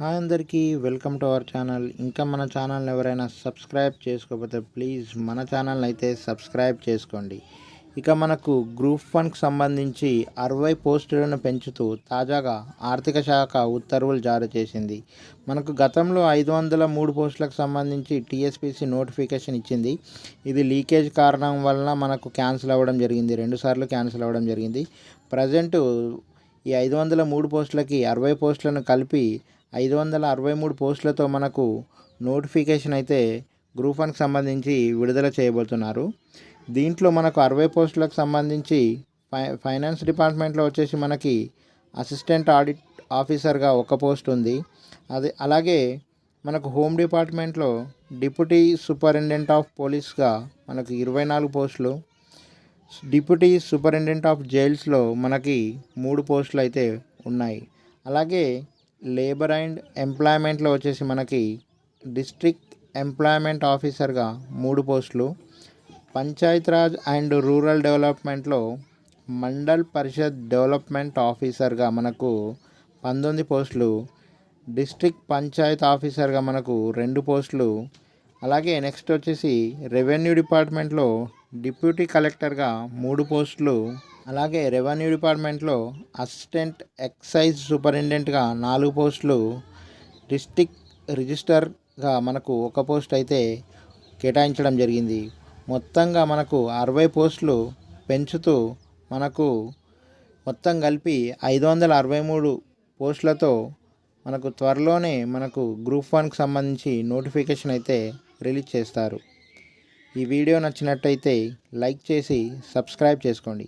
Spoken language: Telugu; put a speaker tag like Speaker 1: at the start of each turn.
Speaker 1: హాయ్ అందరికీ వెల్కమ్ టు అవర్ ఛానల్. ఇంకా మన ఛానల్ని ఎవరైనా సబ్స్క్రైబ్ చేసుకోకపోతే ప్లీజ్ మన ఛానల్ని అయితే సబ్స్క్రైబ్ చేసుకోండి. ఇక మనకు గ్రూప్ వన్కి సంబంధించి అరవై పోస్టులను పెంచుతూ తాజాగా ఆర్థిక శాఖ ఉత్తర్వులు జారీ చేసింది. మనకు గతంలో ఐదు వందల మూడు పోస్టులకు సంబంధించి టీఎస్పీసీ నోటిఫికేషన్ ఇచ్చింది. ఇది లీకేజ్ కారణం వలన మనకు క్యాన్సిల్ అవ్వడం జరిగింది. రెండుసార్లు క్యాన్సిల్ అవ్వడం జరిగింది. ప్రజెంటు ఈ ఐదు వందల మూడు పోస్టులకి అరవై పోస్టులను కలిపి ఐదు వందల అరవై మూడు పోస్టులతో మనకు నోటిఫికేషన్ అయితే గ్రూప్ వన్కి సంబంధించి విడుదల చేయబోతున్నారు. దీంట్లో మనకు అరవై పోస్టులకు సంబంధించి ఫై ఫైనాన్స్ డిపార్ట్మెంట్లో వచ్చేసి మనకి అసిస్టెంట్ ఆడిట్ ఆఫీసర్గా ఒక పోస్ట్ ఉంది. అది అలాగే మనకు హోమ్ డిపార్ట్మెంట్లో డిప్యూటీ సూపరింటెండెంట్ ఆఫ్ పోలీస్గా మనకు ఇరవై నాలుగు పోస్టులు డిప్యూటీ సూపరింటెండెంట్ ఆఫ్ జైల్స్లో మనకి మూడు పోస్టులు అయితే ఉన్నాయి. అలాగే లేబర్ అండ్ ఎంప్లాయ్మెంట్లో వచ్చేసి మనకి డిస్ట్రిక్ట్ ఎంప్లాయ్మెంట్ ఆఫీసర్గా మూడు పోస్టులు పంచాయతీరాజ్ అండ్ రూరల్ డెవలప్మెంట్లో మండల్ పరిషత్ డెవలప్మెంట్ ఆఫీసర్గా మనకు పంతొమ్మిది పోస్టులు డిస్ట్రిక్ట్ పంచాయత్ ఆఫీసర్గా మనకు రెండు పోస్టులు. అలాగే నెక్స్ట్ వచ్చేసి రెవెన్యూ డిపార్ట్మెంట్లో డిప్యూటీ కలెక్టర్గా మూడు పోస్టులు అలాగే రెవెన్యూ డిపార్ట్మెంట్లో అసిస్టెంట్ ఎక్సైజ్ సూపరింటెండెంట్గా నాలుగు పోస్టులు డిస్టిక్ రిజిస్టర్గా మనకు ఒక పోస్ట్ అయితే కేటాయించడం జరిగింది. మొత్తంగా మనకు అరవై పోస్టులు పెంచుతూ మనకు మొత్తం కలిపి ఐదు వందల అరవై మూడు పోస్టులతో మనకు త్వరలోనే మనకు గ్రూప్ వన్కి సంబంధించి నోటిఫికేషన్ అయితే రిలీజ్ చేస్తారు. ఈ వీడియో నచ్చినట్టయితే లైక్ చేసి సబ్స్క్రైబ్ చేసుకోండి.